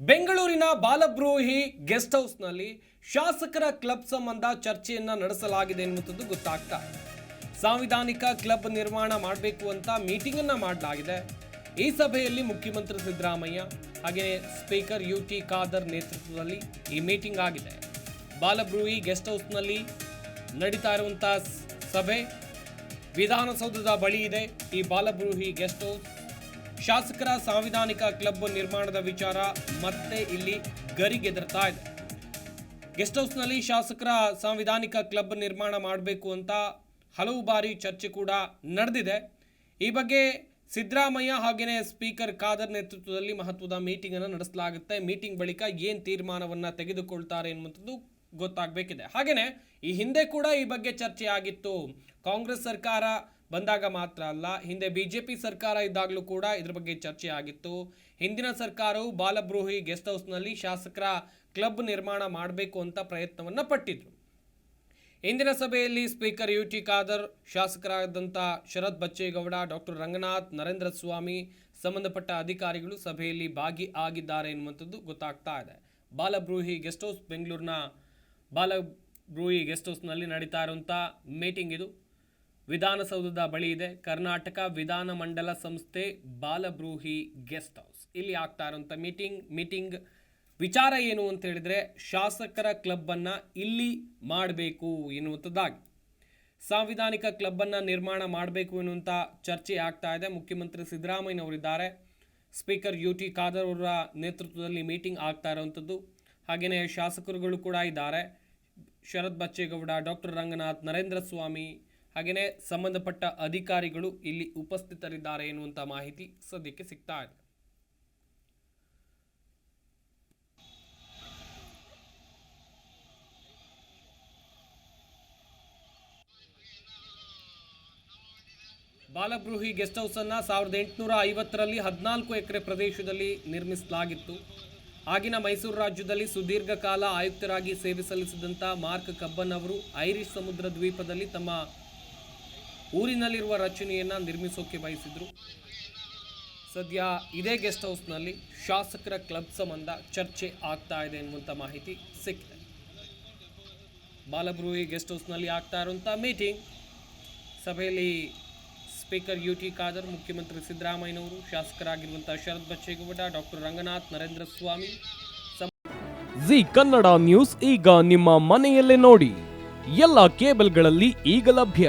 ಬೆಂಗಳೂರಿನ ಬಾಲಬ್ರೂಹಿ ಗೆಸ್ಟ್ ಹೌಸ್ನಲ್ಲಿ ಶಾಸಕರ ಕ್ಲಬ್ ಸಂಬಂಧ ಚರ್ಚೆಯನ್ನ ನಡೆಸಲಾಗಿದೆ ಎನ್ನುವಂಥದ್ದು ಗೊತ್ತಾಗ್ತಾ ಇದೆ. ಸಾಂವಿಧಾನಿಕ ಕ್ಲಬ್ ನಿರ್ಮಾಣ ಮಾಡಬೇಕು ಅಂತ ಮೀಟಿಂಗ್ ಅನ್ನ ಮಾಡಲಾಗಿದೆ. ಈ ಸಭೆಯಲ್ಲಿ ಮುಖ್ಯಮಂತ್ರಿ ಸಿದ್ದರಾಮಯ್ಯ ಹಾಗೆಯೇ ಸ್ಪೀಕರ್ ಯು ಟಿ ಖಾದರ್ ನೇತೃತ್ವದಲ್ಲಿ ಈ ಮೀಟಿಂಗ್ ಆಗಿದೆ. ಬಾಲಬ್ರೂಹಿ ಗೆಸ್ಟ್ ಹೌಸ್ನಲ್ಲಿ ನಡೀತಾ ಇರುವಂಥ ಸಭೆ ವಿಧಾನಸೌಧದ ಬಳಿ ಇದೆ. ಈ ಬಾಲಬ್ರೂಹಿ ಗೆಸ್ಟ್ ಹೌಸ್ ಶಾಸಕರ ಸಾಂವಿಧಾನಿಕ ಕ್ಲಬ್ ನಿರ್ಮಾಣದ ವಿಚಾರ ಮತ್ತೆ ಇಲ್ಲಿ ಗರಿಗೆದರ್ತಾ ಇದೆ. ಗೆಸ್ಟ್ ಹೌಸ್ನಲ್ಲಿ ಶಾಸಕರ ಸಾಂವಿಧಾನಿಕ ಕ್ಲಬ್ ನಿರ್ಮಾಣ ಮಾಡಬೇಕು ಅಂತ ಹಲವು ಬಾರಿ ಚರ್ಚೆ ಕೂಡ ನಡೆದಿದೆ. ಈ ಬಗ್ಗೆ ಸಿದ್ದರಾಮಯ್ಯ ಹಾಗೆಯೇ ಸ್ಪೀಕರ್ ಖಾದರ್ ನೇತೃತ್ವದಲ್ಲಿ ಮಹತ್ವದ ಮೀಟಿಂಗ್ ಅನ್ನು ನಡೆಸಲಾಗುತ್ತೆ. ಮೀಟಿಂಗ್ ಬಳಿಕ ಏನು ತೀರ್ಮಾನವನ್ನು ತೆಗೆದುಕೊಳ್ತಾರೆ ಎನ್ನುವಂಥದ್ದು ಗೊತ್ತಾಗಬೇಕಿದೆ. ಹಾಗೆಯೇ ಈ ಹಿಂದೆ ಕೂಡ ಈ ಬಗ್ಗೆ ಚರ್ಚೆ ಆಗಿತ್ತು ಕಾಂಗ್ರೆಸ್ ಸರ್ಕಾರ ಬಂದಾಗ ಮಾತ್ರ ಅಲ್ಲ, ಹಿಂದೆ ಬಿಜೆಪಿ ಸರ್ಕಾರ ಇದ್ದಾಗಲೂ ಕೂಡ ಇದ್ರ ಬಗ್ಗೆ ಚರ್ಚೆ ಆಗಿತ್ತು. ಹಿಂದಿನ ಸರ್ಕಾರವು ಬಾಲಬ್ರೂಹಿ ಗೆಸ್ಟ್ ಹೌಸ್ನಲ್ಲಿ ಶಾಸಕರ ಕ್ಲಬ್ ನಿರ್ಮಾಣ ಮಾಡಬೇಕು ಅಂತ ಪ್ರಯತ್ನವನ್ನು ಪಟ್ಟಿದ್ರು. ಇಂದಿನ ಸಭೆಯಲ್ಲಿ ಸ್ಪೀಕರ್ ಯು ಟಿ ಖಾದರ್, ಶಾಸಕರಾದಂಥ ಶರತ್ ಬಚ್ಚೇಗೌಡ, ಡಾಕ್ಟರ್ ರಂಗನಾಥ್, ನರೇಂದ್ರ ಸ್ವಾಮಿ ಸಂಬಂಧಪಟ್ಟ ಅಧಿಕಾರಿಗಳು ಸಭೆಯಲ್ಲಿ ಭಾಗಿಯಾಗಿದ್ದಾರೆ ಎನ್ನುವಂಥದ್ದು ಗೊತ್ತಾಗ್ತಾ ಇದೆ. ಬಾಲಬ್ರೂಹಿ ಗೆಸ್ಟ್ ಹೌಸ್ ಬೆಂಗಳೂರಿನ ಬಾಲಬ್ರೂಹಿ ಗೆಸ್ಟ್ ಹೌಸ್ನಲ್ಲಿ ನಡೀತಾ ಇರುವಂಥ ಮೀಟಿಂಗ್ ಇದು. ವಿಧಾನಸೌಧದ ಬಳಿ ಇದೆ. ಕರ್ನಾಟಕ ವಿಧಾನಮಂಡಲ ಸಂಸ್ಥೆ ಬಾಲಬ್ರೂಹಿ ಗೆಸ್ಟ್ ಹೌಸ್. ಇಲ್ಲಿ ಆಗ್ತಾ ಇರುವಂಥ ಮೀಟಿಂಗ್. ಮೀಟಿಂಗ್ ವಿಚಾರ ಏನು ಅಂತ ಹೇಳಿದ್ರೆ ಶಾಸಕರ ಕ್ಲಬ್ ಅನ್ನ ಇಲ್ಲಿ ಮಾಡಬೇಕು ಎನ್ನುವಂಥದ್ದಾಗಿ. ಸಾಂವಿಧಾನಿಕ ಕ್ಲಬ್ ಅನ್ನ ನಿರ್ಮಾಣ ಮಾಡಬೇಕು ಎನ್ನುವಂಥ ಚರ್ಚೆ ಆಗ್ತಾ ಇದೆ. ಮುಖ್ಯಮಂತ್ರಿ ಸಿದ್ದರಾಮಯ್ಯನವರಿದ್ದಾರೆ. ಸ್ಪೀಕರ್ ಯು ಟಿ ಖಾದರ್ ಅವರ ನೇತೃತ್ವದಲ್ಲಿ ಮೀಟಿಂಗ್ ಆಗ್ತಾ ಇರುವಂಥದ್ದು. ಹಾಗೆಯೇ ಶಾಸಕರುಗಳು ಕೂಡ ಇದ್ದಾರೆ. ಶರತ್ ಬಚ್ಚೇಗೌಡ, ಡಾಕ್ಟರ್ ರಂಗನಾಥ್, ನರೇಂದ್ರ ಸ್ವಾಮಿ ಹಾಗೆಯೇ ಸಂಬಂಧಪಟ್ಟ ಅಧಿಕಾರಿಗಳು ಇಲ್ಲಿ ಉಪಸ್ಥಿತರಿದ್ದಾರೆ ಎನ್ನುವಂಥ ಮಾಹಿತಿ ಸದ್ಯಕ್ಕೆ ಸಿಗ್ತಾ ಇದೆ. ಬಾಲಬ್ರೂಹಿ ಗೆಸ್ಟ್ ಹೌಸ್ ಅನ್ನ ಸಾವಿರದ ಎಂಟುನೂರ ಐವತ್ತರಲ್ಲಿ ಹದಿನಾಲ್ಕು ಎಕರೆ ಪ್ರದೇಶದಲ್ಲಿ ನಿರ್ಮಿಸಲಾಗಿತ್ತು. ಆಗಿನ ಮೈಸೂರು ರಾಜ್ಯದಲ್ಲಿ ಸುದೀರ್ಘ ಕಾಲ ಆಯುಕ್ತರಾಗಿ ಸೇವೆ ಸಲ್ಲಿಸಿದಂಥ ಮಾರ್ಕ್ ಕಬ್ಬನ್ ಅವರು ಐರಿಷ್ ಸಮುದ್ರ ದ್ವೀಪದಲ್ಲಿ ತಮ್ಮ ಊರಿನಲ್ಲಿರುವ ರಚನೆಯನ್ನು ನಿರ್ಮಿಸೋಕೆ ಬಯಸಿದ್ರು. ಸದ್ಯ ಇದೇ ಗೆಸ್ಟ್ ಹೌಸ್ನಲ್ಲಿ ಶಾಸಕರ ಕ್ಲಬ್ ಸಂಬಂಧ ಚರ್ಚೆ ಆಗ್ತಾ ಇದೆ ಎನ್ನುವಂಥ ಮಾಹಿತಿ ಸಿಕ್ಕಿದೆ. ಬಾಲಬ್ರೂಹಿ ಗೆಸ್ಟ್ ಹೌಸ್ನಲ್ಲಿ ಆಗ್ತಾ ಇರುವಂಥ ಮೀಟಿಂಗ್. ಸಭೆಯಲ್ಲಿ ಸ್ಪೀಕರ್ ಯು ಟಿ ಖಾದರ್, ಮುಖ್ಯಮಂತ್ರಿ ಸಿದ್ದರಾಮಯ್ಯನವರು ಶಾಸಕರಾಗಿರುವಂಥ Sharath Bachegowda, doctor Ranganath, Narendra Swamy G Kannada news ಈಗ ನಿಮ್ಮ ಮನೆಯಲ್ಲೇ ನೋಡಿ. ಎಲ್ಲ ಕೇಬಲ್ಗಳಲ್ಲಿ ಈಗ ಲಭ್ಯ.